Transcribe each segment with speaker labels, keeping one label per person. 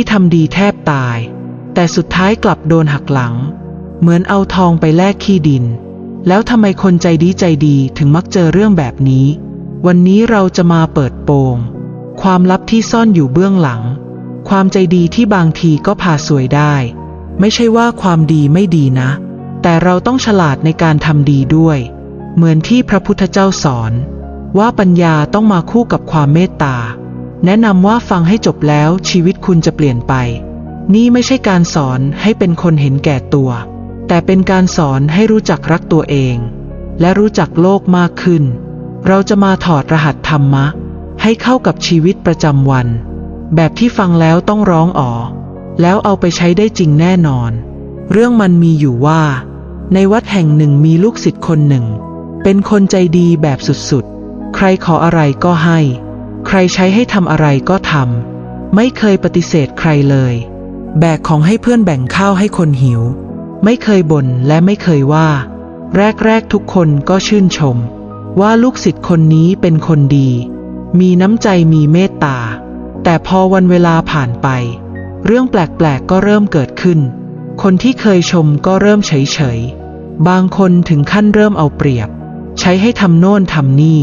Speaker 1: ที่ทำดีแทบตาย แต่สุดท้ายกลับโดนหักหลัง เหมือนเอาทองไปแลกขี้ดิน แล้วทำไมคนใจดีใจดีถึงมักเจอเรื่องแบบนี้ วันนี้เราจะมาเปิดโปง ความลับที่ซ่อนอยู่เบื้องหลัง ความใจดีที่บางทีก็พาสวยได้ ไม่ใช่ว่าความดีไม่ดีนะ แต่เราต้องฉลาดในการทำดีด้วย เหมือนที่พระพุทธเจ้าสอน ว่าปัญญาต้องมาคู่กับความเมตตา แนะนำว่าฟังให้จบแล้วชีวิตคุณจะเปลี่ยนไป นี่ไม่ใช่การสอนให้เป็นคนเห็นแก่ตัว แต่เป็นการสอนให้รู้จักรักตัวเอง และรู้จักโลกมากขึ้น เราจะมาถอดรหัสธรรมะ ให้เข้ากับชีวิตประจำวัน แบบที่ฟังแล้วต้องร้องอ๋อแล้วเอาไปใช้ได้จริงแน่นอน เรื่องมันมีอยู่ว่า ในวัดแห่งหนึ่งมีลูกศิษย์คนหนึ่ง เป็นคนใจดีแบบสุดๆ ใครขออะไรก็ให้ ใครใช้ให้ทำอะไรก็ทำ ไม่เคยปฏิเสธใครเลย แบกของให้เพื่อนแบ่งข้าวให้คนหิว ไม่เคยบ่นและไม่เคยว่า แรกๆทุกคนก็ชื่นชม ว่าลูกศิษย์คนนี้เป็นคนดี มีน้ำใจมีเมตตา แต่พอวันเวลาผ่านไป เรื่องแปลกๆก็เริ่มเกิดขึ้น คนที่เคยชมก็เริ่มเฉยๆ บางคนถึงขั้นเริ่มเอาเปรียบ ใช้ให้ทำโน่นทำนี่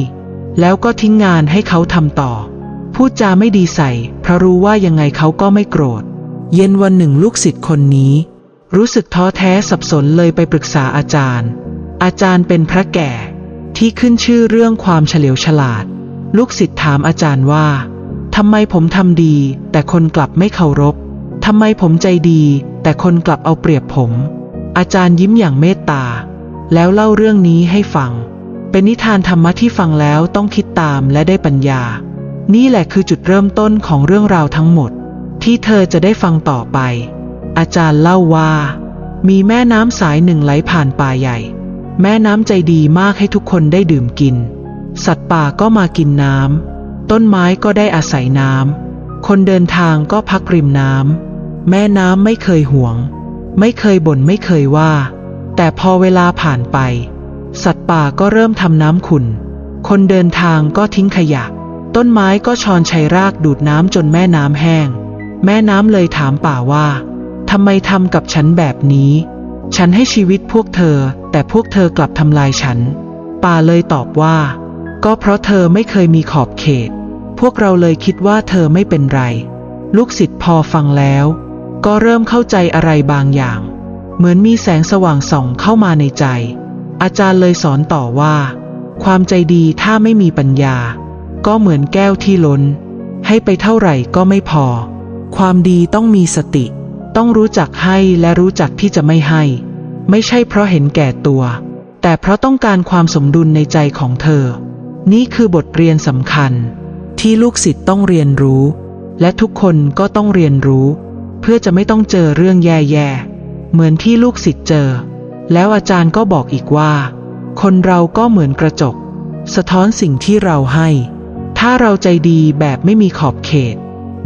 Speaker 1: แล้วก็ทิ้งงานให้เขาทำต่อ พูดจาไม่ดีใส่ เพราะรู้ว่ายังไงเขาก็ไม่โกรธ เย็นวันหนึ่งลูกศิษย์คนนี้ รู้สึกท้อแท้สับสนเลยไปปรึกษาอาจารย์ อาจารย์เป็นพระแก่ ที่ขึ้นชื่อเรื่องความเฉลียวฉลาด ลูกศิษย์ถามอาจารย์ว่าทำไมผมทำดี แต่คนกลับไม่เคารพทำไมผมใจดี แต่คนกลับเอาเปรียบผม อาจารย์ยิ้มอย่างเมตตา แล้วเล่าเรื่องนี้ให้ฟัง เป็นนิทานธรรมะที่ฟังแล้วต้องคิดตามและได้ปัญญา นี่แหละคือจุดเริ่มต้นของเรื่องราวทั้งหมด ที่เธอจะได้ฟังต่อไป อาจารย์เล่าว่า มีแม่น้ำสายหนึ่งไหลผ่านป่าใหญ่ แม่น้ำใจดีมากให้ทุกคนได้ดื่มกิน สัตว์ป่าก็มากินน้ำต้นไม้ก็ได้อาศัยน้ำคนเดินทางก็พักริมน้ำแม่น้ำไม่เคยห่วง ไม่เคยบ่นไม่เคยว่า แต่พอเวลาผ่านไป สัตว์ป่าก็เริ่มทำน้ำขุนคนเดินทางก็ทิ้งขยะ ต้นไม้ก็ชอนชัยรากดูดน้ำจนแม่น้ำแห้ง แม่น้ำเลยถามป่าว่าทำไมทำกับฉันแบบนี้ ฉันให้ชีวิตพวกเธอ แต่พวกเธอกลับทำลายฉัน ป่าเลยตอบว่า ก็เพราะเธอไม่เคยมีขอบเขต พวกเราเลยคิดว่าเธอไม่เป็นไร ลูกศิษย์พอฟังแล้ว ก็เริ่มเข้าใจอะไรบางอย่าง เหมือนมีแสงสว่างส่องเข้ามาในใจ อาจารย์เลยสอนต่อว่า ความใจดีถ้าไม่มีปัญญา ก็เหมือนแก้วที่ล้น ให้ไปเท่าไหร่ก็ไม่พอ ความดีต้องมีสติ ต้องรู้จักให้และรู้จักที่จะไม่ให้ ไม่ใช่เพราะเห็นแก่ตัว แต่เพราะต้องการความสมดุลในใจของเธอ นี่คือบทเรียนสำคัญ ที่ลูกศิษย์ต้องเรียนรู้ และทุกคนก็ต้องเรียนรู้ เพื่อจะไม่ต้องเจอเรื่องแย่ๆเหมือนที่ลูกศิษย์เจอ แล้วอาจารย์ก็บอกอีกว่า คนเราก็เหมือนกระจก สะท้อนสิ่งที่เราให้ ถ้าเราใจดีแบบไม่มีขอบเขต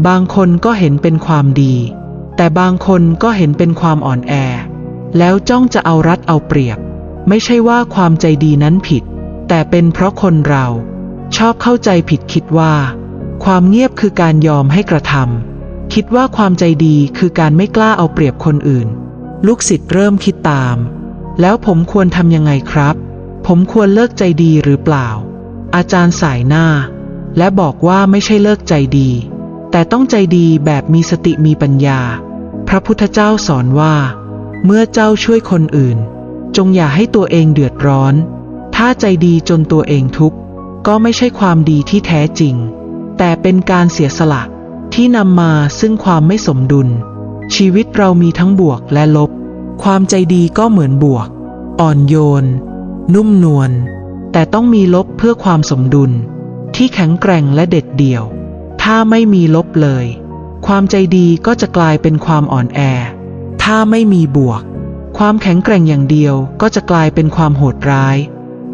Speaker 1: บางคนก็เห็นเป็นความดี แต่บางคนก็เห็นเป็นความอ่อนแอ แล้วจ้องจะเอารัดเอาเปรียบ ไม่ใช่ว่าความใจดีนั้นผิด แต่เป็นเพราะคนเรา ชอบเข้าใจผิดคิดว่า ความเงียบคือการยอมให้กระทำคิดว่าความใจดีคือการไม่กล้าเอาเปรียบคนอื่น ลูกศิษย์เริ่มคิดตาม แล้วผมควรทำยังไงครับ ผมควรเลิกใจดีหรือเปล่า อาจารย์สายหน้า และบอกว่าไม่ใช่เลิกใจดี แต่ต้องใจดีแบบมีสติมีปัญญา พระพุทธเจ้าสอนว่า เมื่อเจ้าช่วยคนอื่น จงอย่าให้ตัวเองเดือดร้อน ถ้าใจดีจนตัวเองทุกข์ก็ไม่ใช่ความดีที่แท้จริง แต่เป็นการเสียสละที่นำมาซึ่งความไม่สมดุล ชีวิตเรามีทั้งบวกและลบ ความใจดีก็เหมือนบวก อ่อนโยน นุ่มนวล แต่ต้องมีลบเพื่อความสมดุล ที่แข็งแกร่งและเด็ดเดี่ยว ถ้าไม่มีลบเลย ความใจดีก็จะกลายเป็นความอ่อนแอ ถ้าไม่มีบวก ความแข็งแกร่งอย่างเดียวก็จะกลายเป็นความโหดร้าย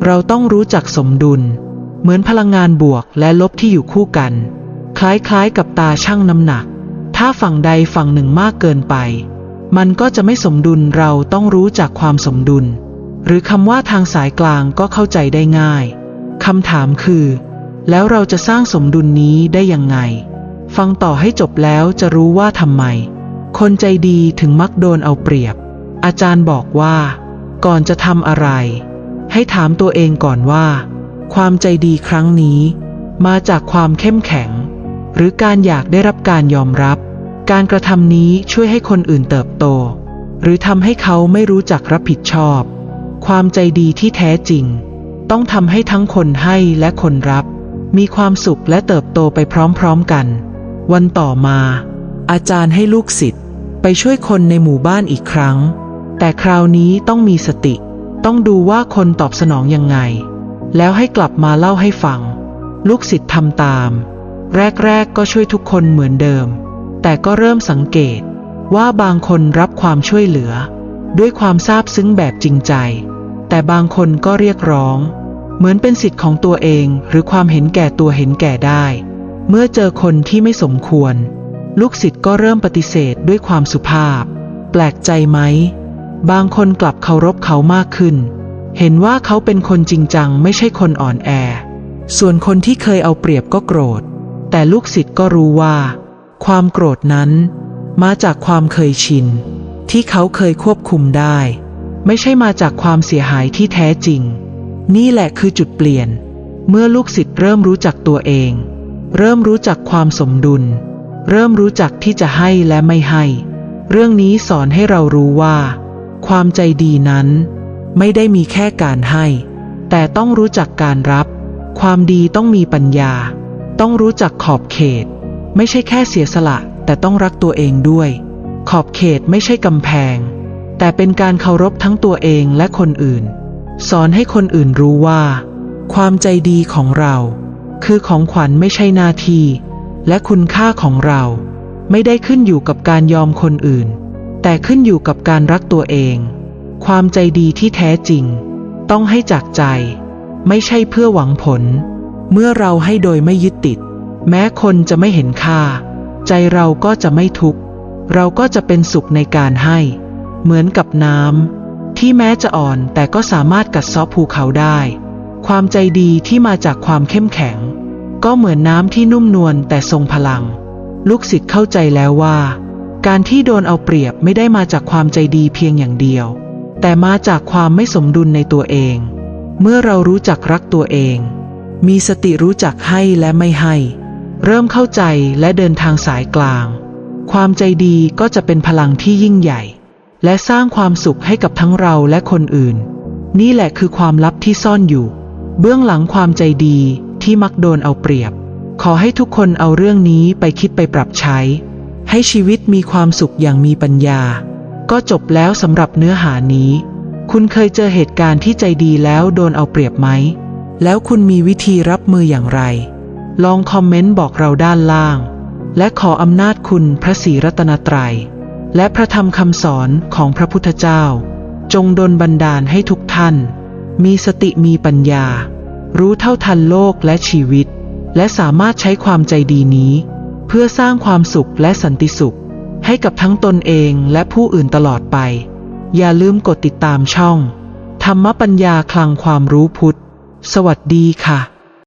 Speaker 1: เราต้องรู้จักสมดุล เหมือนพลังงานบวกและลบที่อยู่คู่กัน คล้ายๆกับตาช่างน้ำหนัก ถ้าฝั่งใดฝั่งหนึ่งมากเกินไปมันก็จะไม่สมดุลเราต้องรู้จักความสมดุล หรือคำว่าทางสายกลางก็เข้าใจได้ง่าย คำถามคือ แล้วเราจะสร้างสมดุลนี้ได้ยังไง ฟังต่อให้จบแล้วจะรู้ว่าทำไม คนใจดีถึงมักโดนเอาเปรียบ อาจารย์บอกว่า ก่อนจะทำอะไร ให้ถามตัวเองก่อนว่า ความใจดีครั้งนี้ มาจากความเข้มแข็ง หรือการอยากได้รับการยอมรับ การกระทำนี้ช่วยให้คนอื่นเติบโต หรือทำให้เขาไม่รู้จักรับผิดชอบ ความใจดีที่แท้จริง ต้องทำให้ทั้งคนให้และคนรับ มีความสุขและเติบโตไปพร้อมๆกัน วันต่อมา อาจารย์ให้ลูกศิษย์ไปช่วยคนในหมู่บ้านอีกครั้ง แต่คราวนี้ต้องมีสติ ต้องดูว่าคนตอบสนองยังไง แล้วให้กลับมาเล่าให้ฟัง ลูกศิษย์ทำตาม แรกๆก็ช่วยทุกคนเหมือนเดิม แต่ก็เริ่มสังเกตว่าบางคนรับความช่วยเหลือ ด้วยความซาบซึ้งแบบจริงใจ แต่บางคนก็เรียกร้อง เหมือนเป็นสิทธิ์ของตัวเองหรือความเห็นแก่ตัวเห็นแก่ได้ เมื่อเจอคนที่ไม่สมควร ลูกศิษย์ก็เริ่มปฏิเสธด้วยความสุภาพ แปลกใจไหม บางคนกลับเคารพเขามากขึ้น เห็นว่าเขาเป็นคนจริงจังไม่ใช่คนอ่อนแอ ส่วนคนที่เคยเอาเปรียบก็โกรธ แต่ลูกศิษย์ก็รู้ว่า ความโกรธนั้น มาจากความเคยชิน ที่เขาเคยควบคุมได้ ไม่ใช่มาจากความเสียหายที่แท้จริง นี่แหละคือจุดเปลี่ยน เมื่อลูกศิษย์เริ่มรู้จักตัวเอง เริ่มรู้จักความสมดุล เริ่มรู้จักที่จะให้และไม่ให้ เรื่องนี้สอนให้เรารู้ว่า ความใจดีนั้น ไม่ได้มีแค่การให้ แต่ต้องรู้จักการรับ ความดีต้องมีปัญญา ต้องรู้จักขอบเขต ไม่ใช่แค่เสียสละ แต่ต้องรักตัวเองด้วย ขอบเขตไม่ใช่กำแพง แต่เป็นการเคารพทั้งตัวเองและคนอื่น สอนให้คนอื่นรู้ว่า ความใจดีของเรา คือของขวัญไม่ใช่หน้าที่และคุณค่าของเรา ไม่ได้ขึ้นอยู่กับการยอมคนอื่น แต่ขึ้นอยู่กับการรักตัวเอง ความใจดีที่แท้จริง ต้องให้จากใจ ไม่ใช่เพื่อหวังผล เมื่อเราให้โดยไม่ยึดติด แม้คนจะไม่เห็นค่า ใจเราก็จะไม่ทุกข์เราก็จะเป็นสุขในการให้ เหมือนกับน้ำที่แม้จะอ่อนแต่ก็สามารถกัดเซาะภูเขาได้ ความใจดีที่มาจากความเข้มแข็ง ก็เหมือนน้ำที่นุ่มนวลแต่ทรงพลัง ลูกศิษย์เข้าใจแล้วว่า การที่โดนเอาเปรียบไม่ได้มาจากความใจดีเพียงอย่างเดียว แต่มาจากความไม่สมดุลในตัวเอง เมื่อเรารู้จักรักตัวเอง มีสติรู้จักให้และไม่ให้ เริ่มเข้าใจและเดินทางสายกลาง ความใจดีก็จะเป็นพลังที่ยิ่งใหญ่ และสร้างความสุขให้กับทั้งเราและคนอื่น นี่แหละคือความลับที่ซ่อนอยู่ เบื้องหลังความใจดีที่มักโดนเอาเปรียบ ขอให้ทุกคนเอาเรื่องนี้ไปคิดไปปรับใช้ ให้ชีวิตมีความสุขอย่างมีปัญญา ก็จบแล้วสำหรับเนื้อหานี้ คุณเคยเจอเหตุการณ์ที่ใจดีแล้วโดนเอาเปรียบไหม แล้วคุณมีวิธีรับมืออย่างไร ลองคอมเมนต์บอกเราด้านล่าง และขออำนาจคุณพระศรีรัตนตรัย และพระธรรมคำสอนของพระพุทธเจ้า จงดลบันดาลให้ทุกท่าน มีสติมีปัญญา รู้เท่าทันโลกและชีวิต และสามารถใช้ความใจดีนี้ เพื่อสร้างความสุขและสันติสุข ให้กับทั้งตนเองและผู้อื่นตลอดไป อย่าลืมกดติดตามช่อง ธรรมปัญญาคลังความรู้พุทธ สวัสดีค่ะ